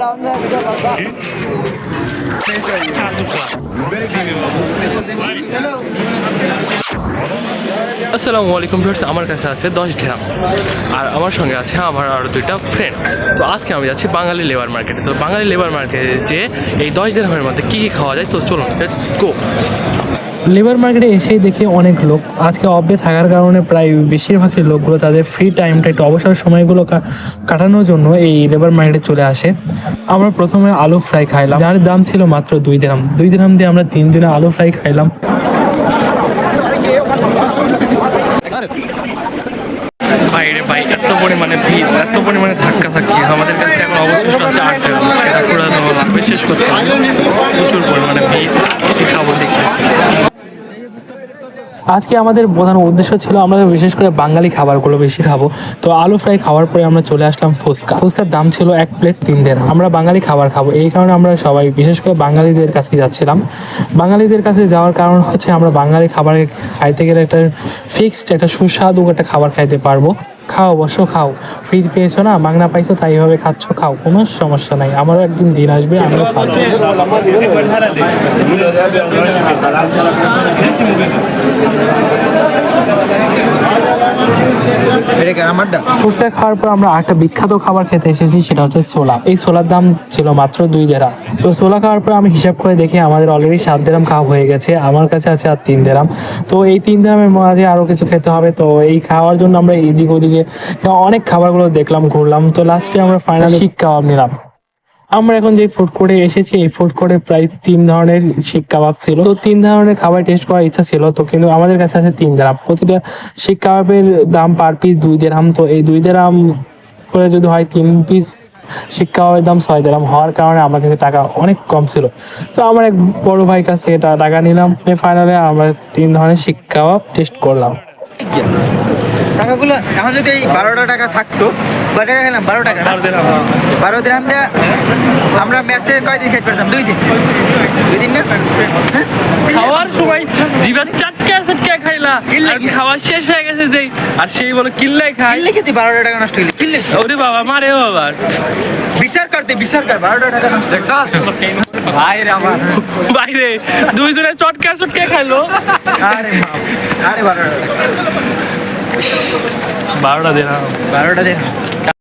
Down में video करूँगा আসসালামু আলাইকুম ভিউয়ার্স, আমার কাছে আছে দশ দিরাম আর আমার সঙ্গে আছে আমার আরও দুইটা ফ্রেন্ড তো আজকে আমি যাচ্ছি বাঙালি লেবার মার্কেটে তো বাঙালি লেবার মার্কেটে যে এই দশ দিরামের মধ্যে কী কী খাওয়া যায়, তো চলুন লেটস গো লেবার মার্কেটে এসেই দেখি অনেক লোক। আজকে অফে থাকার কারণে প্রায় বেশিরভাগই লোকগুলো তাদের ফ্রি টাইমটা একটু অবসর সময়গুলো কাটানোর জন্য এই লেবার মার্কেটে চলে আসে। আমরা প্রথমে আলু ফ্রাই খাইলাম। যার দাম ছিল মাত্র দুই দিনাম দুই দিনাম দিয়ে আমরা তিন দিনে আলু ফ্রাই খাইলাম। বাইরে বাইক এত পরিমাণে ভিড়, এত পরিমাণে ধাক্কা থাকি আমাদের কাছে এখন অবশিষ্ট আছে আট বিশেষ সেটা করতে প্রচুর পরিমাণে ভিড়। খাব? আজকে আমাদের প্রধান উদ্দেশ্য ছিল আমরা বিশেষ করে বাঙালি খাবারগুলো বেশি খাব। তো আলু ফ্রাই খাওয়ার পরে আমরা চলে আসলাম ফুচকা। ফুচকার দাম ছিল এক প্লেট তিন দেড় আমরা বাঙালি খাবার খাব। এই কারণে আমরা সবাই, বিশেষ করে বাঙালিদের কাছে যাচ্ছিলাম। বাঙালিদের কাছে যাওয়ার কারণ হচ্ছে আমরা বাঙালি খাবার খাইতে গেলে একটা ফিক্সড একটা সুস্বাদু একটা খাবার খাইতে পারব। খাও, বসো, খাও। ফ্রি পেয়েছ না মাংনা পাইছো, তাই ভাবে খাচ্ছ, খাও। কোনো সমস্যা নাই। আমারও একদিন দিন আসবে, আমিও খাব। ফুচকা খাওয়ার পর আমরা একটা বিখ্যাত খাবার খেতে এসেছি সেটা হচ্ছে ছোলা। এই ছোলার দাম ছিল মাত্র দুই দেরাম তো সোলা খাওয়ার পর আমি হিসাব করে দেখি আমাদের অলরেডি সাত দেরাম খাওয়া হয়ে গেছে আমার কাছে আছে আর তিন দেরাম তো এই তিন দেরামের মাঝে আরও কিছু খেতে হবে তো এই খাওয়ার জন্য আমরা এদিক ওদিকে অনেক খাবারগুলো দেখলাম ঘুরলাম। তো লাস্টে আমরা ফাইনালি শিক কাবাব নিলাম। আমরা এখন যে ফুড কোর্টে এসেছি, এই ফুড কোর্টে প্রায় তিন ধরনের শিক কাবাব ছিল। তো তিন ধরনের খাবার টেস্ট করার ইচ্ছা ছিল, তো কিন্তু আমাদের কাছে আছে তিন দেরাম প্রতিটা শিক কাবাবের দাম পার পিস দুই দেরাম তো এই দুই দেরাম করে যদি হয় তিন পিস শিক কাবাবের দাম ছয় দেরাম হওয়ার কারণে আমার কাছে টাকা অনেক কম ছিল। তো আমার এক বড় ভাই কাছ থেকে টাকা নিলাম। ফাইনালে আমরা তিন ধরনের শিক কাবাব টেস্ট করলাম। টাকাগুলো এখন যদি এই বারোটা টাকা থাকতো টাকা খেলাম বারো টাকা বারো দিন দিয়ে আমরা ম্যাচে কয়দিন খেতে পারতাম? দুই দিন। দুই দিন না? হ্যাঁ? খাওয়ার সময় জিভার চাটকে চাটকে খাইলা। কিল্লে? খাওয়া শেষ হয়ে গেছে যেই। আর সেই বলে কিল্লাই খাই। কিনলে কি বারোটা টাকা নষ্ট হইলে কিনলে ওরে বাবা মারে বাবা। বিচার করতে বিচার কর বারোটা টাকা নষ্ট বাইরে দুইজনে চটকা চটকে খাইলো। আরে আরে বারোটা। বারোটা দিন। বারোটা দিন।